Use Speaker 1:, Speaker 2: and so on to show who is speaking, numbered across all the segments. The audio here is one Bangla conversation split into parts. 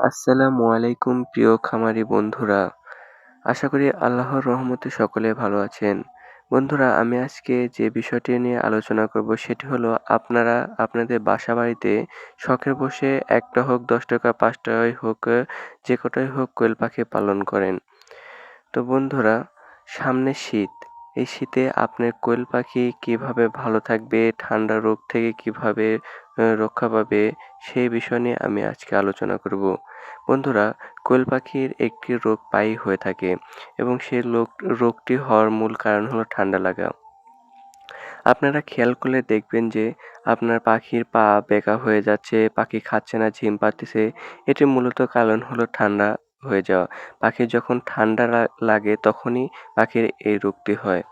Speaker 1: আসসালামু আলাইকুম, প্রিয় খামারি বন্ধুরা। আশা করি আল্লাহর রহমতে সকলে ভালো আছেন। বন্ধুরা, আমি আজকে যে বিষয়টি নিয়ে আলোচনা করব সেটি হলো, আপনারা আপনাদের বাসা বাড়িতে শখের বসে একটা হোক দশ টাকা পাঁচ টাকাই হোক, যে কটাই হোক কোয়েল পাখি পালন করেন। তো বন্ধুরা, সামনে শীত। এই শীতে আপনার কোয়েল পাখি কীভাবে ভালো থাকবে, ঠান্ডা রোগ থেকে কীভাবে রক্ষা পাবে, সেই বিষয় নিয়ে আমি আজকে আলোচনা করব। বন্ধুরা, কোয়েল পাখির একটি রোগ পাই হয়ে থাকে এবং সেই রোগ রোগটি হওয়ার মূল কারণ হলো ঠান্ডা লাগা। আপনারা খেয়াল করলে দেখবেন যে আপনার পাখির পা বেঁকা হয়ে যাচ্ছে, পাখি খাচ্ছে না, ঝিম পাচ্ছে। এটি মূলত কারণ হলো ঠান্ডা হয়ে যাওয়া। পাখির যখন ঠান্ডা লাগে তখনই পাখির এই রোগটি হয়।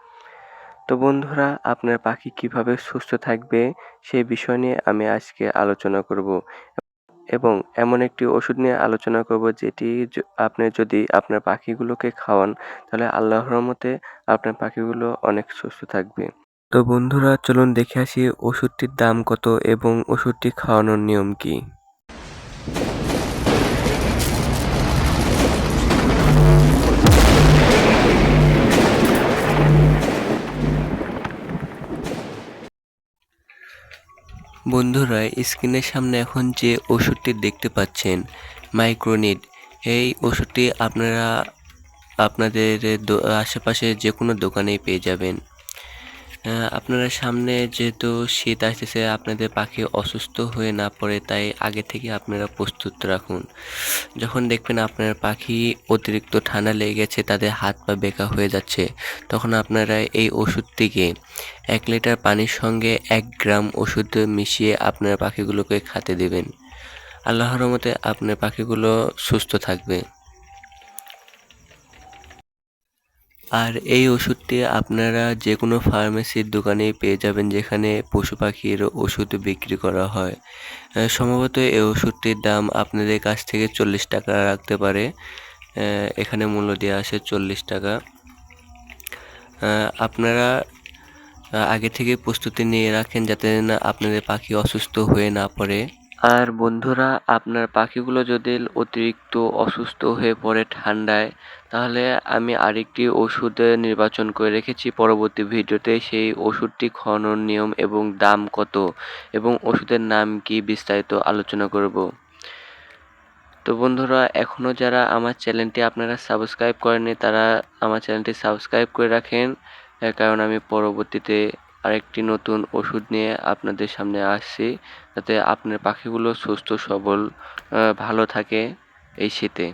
Speaker 1: তো বন্ধুরা, আপনার পাখি কীভাবে সুস্থ থাকবে সেই বিষয় নিয়ে আমি আজকে আলোচনা করব। এবং এমন একটি ওষুধ নিয়ে আলোচনা করব যেটি আপনি যদি আপনার পাখিগুলোকে খাওয়ান, তাহলে আল্লাহর রহমতে আপনার পাখিগুলো অনেক সুস্থ থাকবে। তো বন্ধুরা, চলুন দেখে আসি ওষুধটির দাম কত এবং ওষুধটি খাওয়ানোর নিয়ম কি। বন্ধুরা, স্ক্রিনের সামনে এখন যে ওষুধটি দেখতে পাচ্ছেন মাইক্রোনিড এই ওষুধটি আপনারা আপনাদের আশেপাশে যে কোনো দোকানেই পেয়ে যাবেন। আপনারা সামনে যেহেতু শীত আসতেছে, আপনাদের পাখি অসুস্থ হয়ে না পড়ে, তাই আগে থেকে আপনারা প্রস্তুত রাখুন। যখন দেখবেন আপনার পাখি অতিরিক্ত ঠান্ডা লেগে গেছে, তাদের হাত পা বেঁকা হয়ে যাচ্ছে, তখন আপনারা এই ওষুধটিকে এক লিটার পানির সঙ্গে এক গ্রাম ওষুধ মিশিয়ে আপনার পাখিগুলোকে খাতে দেবেন। আল্লাহর মতে আপনার পাখিগুলো সুস্থ থাকবে। আর এই ওষুধটি আপনারা যে কোনো ফার্মেসির দোকানেই পেয়ে যাবেন যেখানে পশু পাখির ওষুধ বিক্রি করা হয়। সম্ভবত এই ওষুধটির দাম আপনাদের কাছ থেকে চল্লিশ টাকা রাখতে পারে। এখানে মূল্য দেওয়া আছে চল্লিশ টাকা। আপনারা আগে থেকে প্রস্তুতি নিয়ে রাখেন যাতে না আপনাদের পাখি অসুস্থ হয়ে না পড়ে। আর বন্ধুরা, আপনার পাখিগুলো যদি অতিরিক্ত অসুস্থ হয়ে পড়ে ঠান্ডায়, তাহলে আমি আরেকটি ওষুধ নির্বাচন করে রেখেছি পরবর্তী ভিডিওতে। সেই ওষুধটি খাওয়ানোর নিয়ম এবং দাম কত এবং ওষুধের নাম কি বিস্তারিত আলোচনা করব। তো বন্ধুরা, এখনও যারা আমার চ্যানেলটি আপনারা সাবস্ক্রাইব করেননি, তারা আমার চ্যানেলটি সাবস্ক্রাইব করে রাখেন কারণ আমি পরবর্তীতে আরেকটি নতুন ওষুধ নিয়ে আপনাদের সামনে আসছি, যাতে আপনার পাখিগুলো সুস্থ, সবল ভালো থাকে এই শীতে।